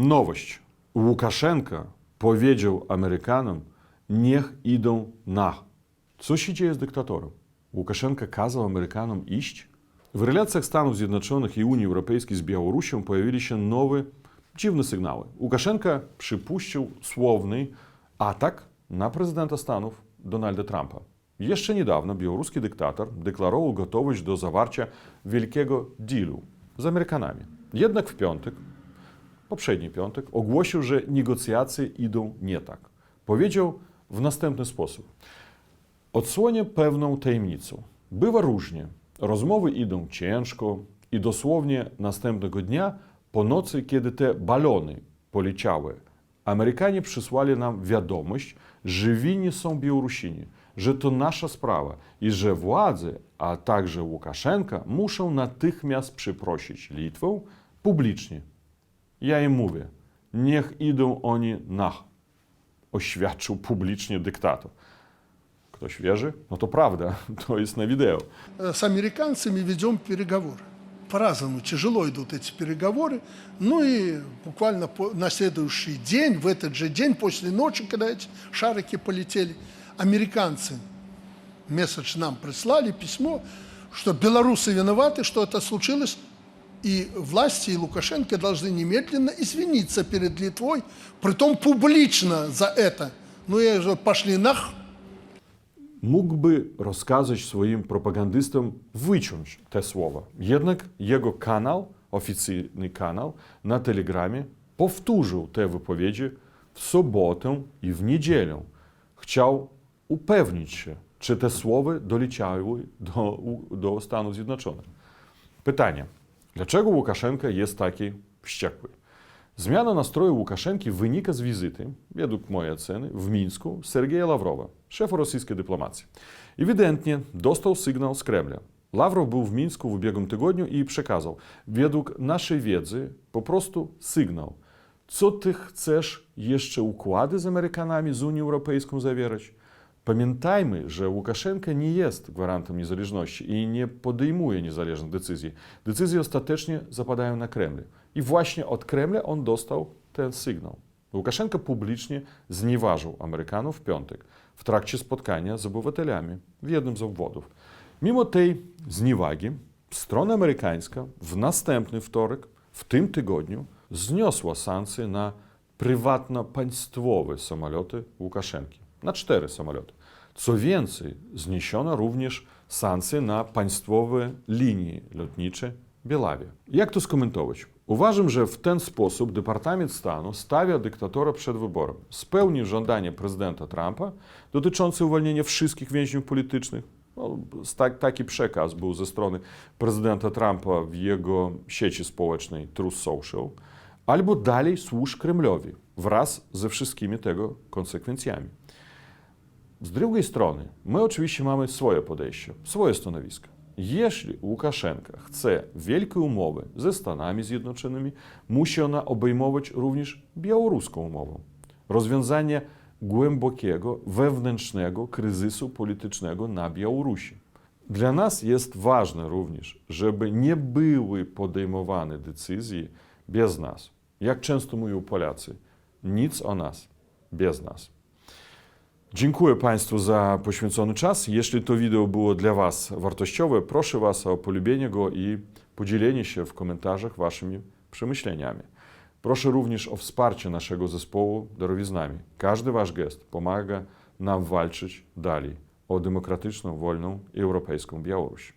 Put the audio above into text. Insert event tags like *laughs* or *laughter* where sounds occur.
Nowość. Łukaszenka powiedział Amerykanom, niech idą na. Co się dzieje z dyktatorem? Łukaszenka kazał Amerykanom iść? W relacjach Stanów Zjednoczonych i Unii Europejskiej z Białorusią pojawili się nowe, dziwne sygnały. Łukaszenka przypuścił słowny atak na prezydenta Stanów Donalda Trumpa. Jeszcze niedawno białoruski dyktator deklarował gotowość do zawarcia wielkiego dealu z Amerykanami. Jednak w piątek poprzedni piątek, ogłosił, że negocjacje idą nie tak. Powiedział w następny sposób. Odsłonię pewną tajemnicę. Bywa różnie. Rozmowy idą ciężko i dosłownie następnego dnia, po nocy, kiedy te balony poleciały, Amerykanie przysłali nam wiadomość, że winni są Białorusini, że to nasza sprawa i że władze, a także Łukaszenka muszą natychmiast przeprosić Litwę publicznie. Ja im mówię, niech idą oni na, oświadczył publicznie dyktator. Ktoś wierzy? No to prawda, *laughs* to jest na wideo. С американцами ведем переговоры. По-разному тяжело идут эти переговоры. Ну и буквально на следующий день, в этот же день, после ночи, когда эти шарики полетели, американцы месседж нам прислали, письмо, что белорусы виноваты, что это случилось, и власти, и Лукашенко должны немедленно извиниться перед Литвой, притом публично за это. Ну и же пошли нах, Mógłby rozkazać swoim propagandystom wyciąć te słowa. Jednak jego kanał, oficjalny kanał na Telegramie powtórzył te wypowiedzi w sobotę i w niedzielę. Chciał upewnić się, czy te słowa doleciały do, do Stanów Zjednoczonych. Pytanie. Dlaczego Łukaszenka jest taki wściekły? Zmiana nastroju Łukaszenki wynika z wizyty, według mojej oceny, w Mińsku Sergeja Lawrowa, szefa rosyjskiej dyplomacji. Ewidentnie dostał sygnał z Kremla. Lawrow był w Mińsku w ubiegłym tygodniu i przekazał, według naszej wiedzy, po prostu sygnał. Co ty chcesz jeszcze układy z Amerykanami, z Unią Europejską zawierać? Pamiętajmy, że Łukaszenka nie jest gwarantem niezależności i nie podejmuje niezależnych decyzji. Decyzje ostatecznie zapadają na Kremlu. I właśnie od Kremla on dostał ten sygnał. Łukaszenka publicznie znieważył Amerykanów w piątek w trakcie spotkania z obywatelami w jednym z obwodów. Mimo tej zniewagi, strona amerykańska w następny wtorek, w tym tygodniu, zniosła sankcje na prywatno-państwowe samoloty Łukaszenki. Na cztery samoloty. Co więcej, zniesiono również sankcje na państwowe linie lotnicze Bielawia. Jak to skomentować? Uważam, że w ten sposób Departament Stanu stawia dyktatora przed wyborem. Spełni żądanie prezydenta Trumpa dotyczące uwolnienia wszystkich więźniów politycznych. No, tak, taki przekaz był ze strony prezydenta Trumpa w jego sieci społecznej Truth Social. Albo dalej służ Kremlowi wraz ze wszystkimi tego konsekwencjami. Z drugiej strony, my oczywiście mamy swoje podejście, swoje stanowisko. Jeśli Łukaszenka chce wielkiej umowy ze Stanami Zjednoczonymi, musi ona obejmować również białoruską umowę. Rozwiązanie głębokiego, wewnętrznego kryzysu politycznego na Białorusi. Dla nas jest ważne również, żeby nie były podejmowane decyzje bez nas. Jak często mówią Polacy, nic o nas bez nas. Dziękuję Państwu za poświęcony czas. Jeśli to wideo było dla Was wartościowe, proszę Was o polubienie go i podzielenie się w komentarzach Waszymi przemyśleniami. Proszę również o wsparcie naszego zespołu darowiznami. Każdy Wasz gest pomaga nam walczyć dalej o demokratyczną, wolną i europejską Białoruś.